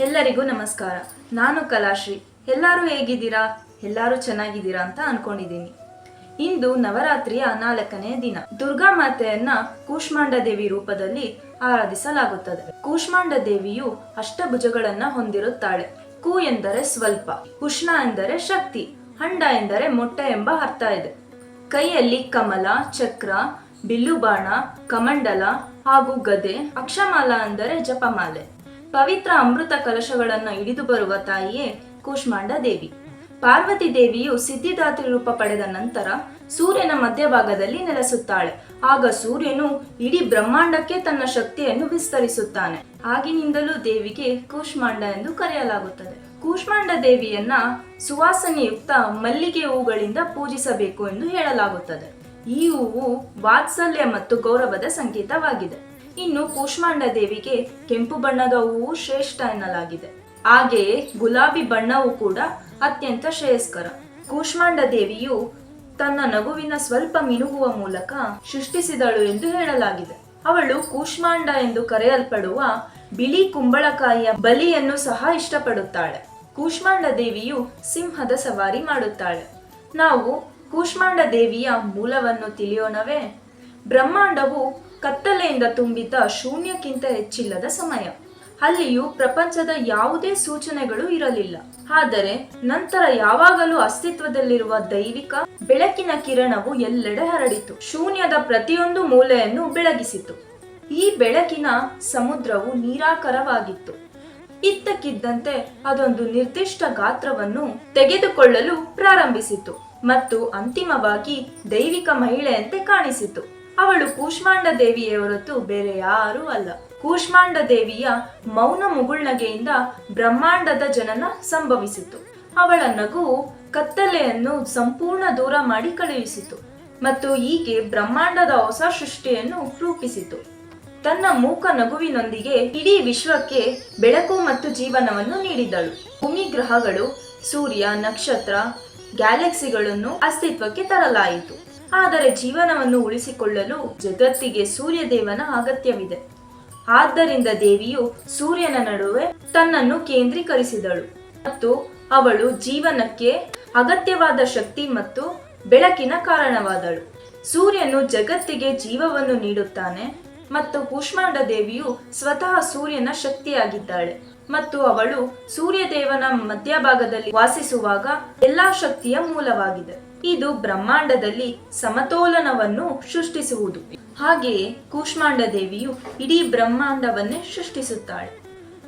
ಎಲ್ಲರಿಗೂ ನಮಸ್ಕಾರ. ನಾನು ಕಲಾಶ್ರೀ. ಎಲ್ಲರೂ ಹೇಗಿದ್ದೀರಾ? ಎಲ್ಲರೂ ಚೆನ್ನಾಗಿದ್ದೀರಾ ಅಂತ ಅನ್ಕೊಂಡಿದ್ದೀನಿ. ಇಂದು ನವರಾತ್ರಿಯ ನಾಲ್ಕನೇ ದಿನ. ದುರ್ಗಾ ಮಾತೆಯನ್ನ ಕೂಷ್ಮಾಂಡ ದೇವಿ ರೂಪದಲ್ಲಿ ಆರಾಧಿಸಲಾಗುತ್ತದೆ. ಕೂಷ್ಮಾಂಡ ದೇವಿಯು ಅಷ್ಟಭುಜಗಳನ್ನ ಹೊಂದಿರುತ್ತಾಳೆ. ಕೂ ಎಂದರೆ ಸ್ವಲ್ಪ, ಉಷ್ಣ ಎಂದರೆ ಶಕ್ತಿ ಹಂಡ ಎಂದರೆ ಮೊಟ್ಟೆ ಎಂಬ ಅರ್ಥ ಇದೆ. ಕೈಯಲ್ಲಿ ಕಮಲ, ಚಕ್ರ, ಬಿಲ್ಲುಬಾಣ, ಕಮಂಡಲ ಹಾಗೂ ಗದೆ, ಅಕ್ಷಮಾಲ ಅಂದರೆ ಜಪಮಾಲೆ. ಪವಿತ್ರ ಅಮೃತ ಕಲಶಗಳನ್ನು ಹಿಡಿದು ಬರುವ ತಾಯಿಯೇ ಕೂಷ್ಮಾಂಡ ದೇವಿ. ಪಾರ್ವತಿ ದೇವಿಯು ಸಿದ್ಧಿದಾತ್ರಿ ರೂಪ ಪಡೆದ ನಂತರ ಸೂರ್ಯನ ಮಧ್ಯಭಾಗದಲ್ಲಿ ನೆಲೆಸುತ್ತಾಳೆ. ಆಗ ಸೂರ್ಯನು ಇಡೀ ಬ್ರಹ್ಮಾಂಡಕ್ಕೆ ತನ್ನ ಶಕ್ತಿಯನ್ನು ವಿಸ್ತರಿಸುತ್ತಾನೆ. ಆಗಿನಿಂದಲೂ ದೇವಿಗೆ ಕೂಷ್ಮಾಂಡ ಎಂದು ಕರೆಯಲಾಗುತ್ತದೆ. ಕೂಷ್ಮಾಂಡ ದೇವಿಯನ್ನ ಸುವಾಸನೆಯುಕ್ತ ಮಲ್ಲಿಗೆ ಹೂಗಳಿಂದ ಪೂಜಿಸಬೇಕು ಎಂದು ಹೇಳಲಾಗುತ್ತದೆ. ಈ ಹೂವು ವಾತ್ಸಲ್ಯ ಮತ್ತು ಗೌರವದ ಸಂಕೇತವಾಗಿದೆ. ಇನ್ನು ಕೂಷ್ಮಾಂಡ ದೇವಿಗೆ ಕೆಂಪು ಬಣ್ಣದ ಹೂವು ಶ್ರೇಷ್ಠ ಎನ್ನಲಾಗಿದೆ. ಹಾಗೆಯೇ ಗುಲಾಬಿ ಬಣ್ಣವು ಕೂಡ ಅತ್ಯಂತ ಶ್ರೇಯಸ್ಕರ. ಕೂಷ್ಮಾಂಡ ದೇವಿಯು ತನ್ನ ನಗುವಿನ ಸ್ವಲ್ಪ ಮಿನುಗುವ ಮೂಲಕ ಸೃಷ್ಟಿಸಿದಳು ಎಂದು ಹೇಳಲಾಗಿದೆ. ಅವಳು ಕೂಷ್ಮಾಂಡ ಎಂದು ಕರೆಯಲ್ಪಡುವ ಬಿಳಿ ಕುಂಬಳಕಾಯಿಯ ಬಲಿಯನ್ನು ಸಹ ಇಷ್ಟಪಡುತ್ತಾಳೆ. ಕೂಷ್ಮಾಂಡ ದೇವಿಯು ಸಿಂಹದ ಸವಾರಿ ಮಾಡುತ್ತಾಳೆ. ನಾವು ಕೂಷ್ಮಾಂಡ ದೇವಿಯ ಮೂಲವನ್ನು ತಿಳಿಯೋಣವೇ? ಬ್ರಹ್ಮಾಂಡವು ಕತ್ತಲೆಯಿಂದ ತುಂಬಿದ ಶೂನ್ಯಕ್ಕಿಂತ ಹೆಚ್ಚಿಲ್ಲದ ಸಮಯ. ಅಲ್ಲಿಯೂ ಪ್ರಪಂಚದ ಯಾವುದೇ ಸೂಚನೆಗಳು ಇರಲಿಲ್ಲ. ಆದರೆ ನಂತರ ಯಾವಾಗಲೂ ಅಸ್ತಿತ್ವದಲ್ಲಿರುವ ದೈವಿಕ ಬೆಳಕಿನ ಕಿರಣವು ಎಲ್ಲೆಡೆ ಹರಡಿತು. ಶೂನ್ಯದ ಪ್ರತಿಯೊಂದು ಮೂಲೆಯನ್ನು ಬೆಳಗಿಸಿತು. ಈ ಬೆಳಕಿನ ಸಮುದ್ರವು ನಿರಾಕರವಾಗಿತ್ತು. ಇದ್ದಕ್ಕಿದ್ದಂತೆ ಅದೊಂದು ನಿರ್ದಿಷ್ಟ ಗಾತ್ರವನ್ನು ತೆಗೆದುಕೊಳ್ಳಲು ಪ್ರಾರಂಭಿಸಿತು ಮತ್ತು ಅಂತಿಮವಾಗಿ ದೈವಿಕ ಮಹಿಳೆಯಂತೆ ಕಾಣಿಸಿತು. ಅವಳು ಕೂಷ್ಮಾಂಡ ದೇವಿಯ ಹೊರತು ಬೇರೆ ಯಾರೂ ಅಲ್ಲ. ಕೂಷ್ಮಾಂಡ ದೇವಿಯ ಮೌನ ಮುಗುಳ್ನಗೆಯಿಂದ ಬ್ರಹ್ಮಾಂಡದ ಜನನ ಸಂಭವಿಸಿತು. ಅವಳ ನಗುವು ಕತ್ತಲೆಯನ್ನು ಸಂಪೂರ್ಣ ದೂರ ಮಾಡಿ ಕಳುಹಿಸಿತು ಮತ್ತು ಹೀಗೆ ಬ್ರಹ್ಮಾಂಡದ ಹೊಸ ಸೃಷ್ಟಿಯನ್ನು ರೂಪಿಸಿತು. ತನ್ನ ಮೂಕ ನಗುವಿನೊಂದಿಗೆ ಇಡೀ ವಿಶ್ವಕ್ಕೆ ಬೆಳಕು ಮತ್ತು ಜೀವನವನ್ನು ನೀಡಿದಳು. ಭೂಮಿ ಗ್ರಹಗಳು ಸೂರ್ಯ, ನಕ್ಷತ್ರ, ಗ್ಯಾಲಕ್ಸಿಗಳನ್ನು ಅಸ್ತಿತ್ವಕ್ಕೆ ತರಲಾಯಿತು. ಆದರೆ ಜೀವನವನ್ನು ಉಳಿಸಿಕೊಳ್ಳಲು ಜಗತ್ತಿಗೆ ಸೂರ್ಯದೇವನ ಅಗತ್ಯವಿದೆ. ಆದ್ದರಿಂದ ದೇವಿಯು ಸೂರ್ಯನ ನಡುವೆ ತನ್ನನ್ನು ಕೇಂದ್ರೀಕರಿಸಿದಳು ಮತ್ತು ಅವಳು ಜೀವನಕ್ಕೆ ಅಗತ್ಯವಾದ ಶಕ್ತಿ ಮತ್ತು ಬೆಳಕಿನ ಕಾರಣವಾದಳು. ಸೂರ್ಯನು ಜಗತ್ತಿಗೆ ಜೀವವನ್ನು ನೀಡುತ್ತಾನೆ ಮತ್ತು ಕೂಷ್ಮಾಂಡ ದೇವಿಯು ಸ್ವತಃ ಸೂರ್ಯನ ಶಕ್ತಿಯಾಗಿದ್ದಾಳೆ. ಮತ್ತು ಅವಳು ಸೂರ್ಯದೇವನ ಮಧ್ಯಭಾಗದಲ್ಲಿ ವಾಸಿಸುವಾಗ ಎಲ್ಲಾ ಶಕ್ತಿಯ ಮೂಲವಾಗಿದೆ. ಇದು ಬ್ರಹ್ಮಾಂಡದಲ್ಲಿ ಸಮತೋಲನವನ್ನು ಸೃಷ್ಟಿಸುವುದು. ಹಾಗೆಯೇ ಕೂಷ್ಮಾಂಡ ದೇವಿಯು ಇಡೀ ಬ್ರಹ್ಮಾಂಡವನ್ನೇ ಸೃಷ್ಟಿಸುತ್ತಾಳೆ.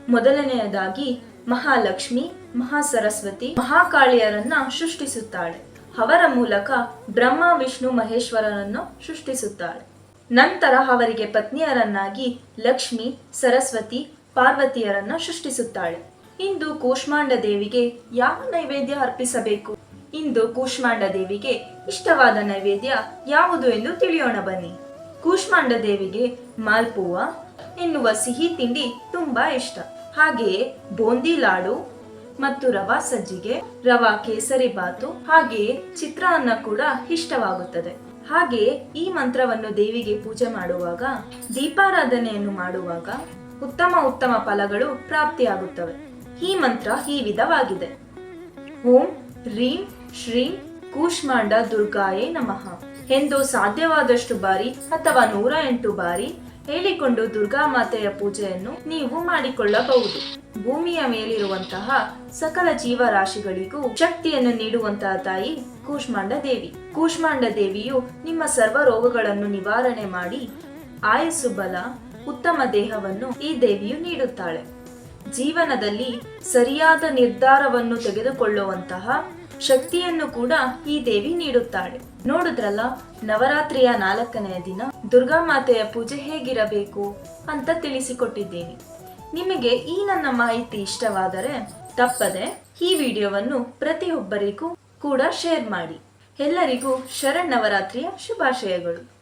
ಮೊದಲನೆಯದಾಗಿ ಮಹಾಲಕ್ಷ್ಮಿ, ಮಹಾಸರಸ್ವತಿ, ಮಹಾಕಾಳಿಯರನ್ನ ಸೃಷ್ಟಿಸುತ್ತಾಳೆ. ಅವರ ಮೂಲಕ ಬ್ರಹ್ಮ, ವಿಷ್ಣು, ಮಹೇಶ್ವರರನ್ನು ಸೃಷ್ಟಿಸುತ್ತಾಳೆ. ನಂತರ ಅವರಿಗೆ ಪತ್ನಿಯರನ್ನಾಗಿ ಲಕ್ಷ್ಮಿ, ಸರಸ್ವತಿ ಪಾರ್ವತಿಯರನ್ನ ಸೃಷ್ಟಿಸುತ್ತಾಳೆ. ಇಂದು ಕೂಷ್ಮಾಂಡ ದೇವಿಗೆ ಯಾವ ನೈವೇದ್ಯ ಅರ್ಪಿಸಬೇಕು? ಇಂದು ಕೂಷ್ಮಾಂಡ ದೇವಿಗೆ ಇಷ್ಟವಾದ ನೈವೇದ್ಯ ಯಾವುದು ಎಂದು ತಿಳಿಯೋಣ ಬನ್ನಿ. ಕೂಷ್ಮಾಂಡ ದೇವಿಗೆ ಮಾಲ್ಪುವ ಎನ್ನುವ ಸಿಹಿ ತಿಂಡಿ ತುಂಬಾ ಇಷ್ಟ. ಹಾಗೆಯೇ ಬೂಂದಿ ಲಾಡು ಮತ್ತು ರವಾ ಸಜ್ಜಿಗೆ, ರವಾ ಕೇಸರಿ ಬಾತು, ಹಾಗೆಯೇ ಚಿತ್ರಾನ್ನ ಕೂಡ ಇಷ್ಟವಾಗುತ್ತದೆ. ಹಾಗೆಯೇ ಈ ಮಂತ್ರವನ್ನು ದೇವಿಗೆ ಪೂಜೆ ಮಾಡುವಾಗ, ದೀಪಾರಾಧನೆಯನ್ನು ಮಾಡುವಾಗ ಉತ್ತಮ ಉತ್ತಮ ಫಲಗಳು ಪ್ರಾಪ್ತಿಯಾಗುತ್ತವೆ. ಈ ಮಂತ್ರ ಈ ವಿಧವಾಗಿದೆ. ಓಂ ರೀಂ ಶ್ರೀಂ ಕೂಷ್ಮಾಂಡ ದುರ್ಗಾಯೇ ನಮಃ. ಎಂದು ಸಾಧ್ಯವಾದಷ್ಟು ಬಾರಿ ಅಥವಾ ನೂರ ಎಂಟು ಬಾರಿ ಹೇಳಿಕೊಂಡು ದುರ್ಗಾ ಮಾತೆಯ ಪೂಜೆಯನ್ನು ನೀವು ಮಾಡಿಕೊಳ್ಳಬಹುದು. ಭೂಮಿಯ ಮೇಲಿರುವಂತಹ ಸಕಲ ಜೀವರಾಶಿಗಳಿಗೂ ಶಕ್ತಿಯನ್ನು ನೀಡುವಂತಹ ತಾಯಿ ಕೂಷ್ಮಾಂಡ ದೇವಿ. ಕೂಷ್ಮಾಂಡ ದೇವಿಯು ನಿಮ್ಮ ಸರ್ವ ರೋಗಗಳನ್ನು ನಿವಾರಣೆ ಮಾಡಿ ಆಯಸ್ಸು ಬಲ ಉತ್ತಮ ದೇಹವನ್ನು ಈ ದೇವಿಯು ನೀಡುತ್ತಾಳೆ. ಜೀವನದಲ್ಲಿ ಸರಿಯಾದ ನಿರ್ಧಾರವನ್ನು ತೆಗೆದುಕೊಳ್ಳುವಂತಹ ಶಕ್ತಿಯನ್ನು ಕೂಡ ಈ ದೇವಿ ನೀಡುತ್ತಾಳೆ. ನೋಡಿದ್ರಲ್ಲ, ನವರಾತ್ರಿಯ ನಾಲ್ಕನೆಯ ದಿನ ದುರ್ಗಾ ಮಾತೆಯ ಪೂಜೆ ಹೇಗಿರಬೇಕು ಅಂತ ತಿಳಿಸಿಕೊಟ್ಟಿದ್ದೇನೆ. ನಿಮಗೆ ಈ ನನ್ನ ಮಾಹಿತಿ ಇಷ್ಟವಾದರೆ ತಪ್ಪದೆ ಈ ವಿಡಿಯೋವನ್ನು ಪ್ರತಿಯೊಬ್ಬರಿಗೂ ಕೂಡ ಶೇರ್ ಮಾಡಿ. ಎಲ್ಲರಿಗೂ ಶರಣ್ ನವರಾತ್ರಿಯ ಶುಭಾಶಯಗಳು.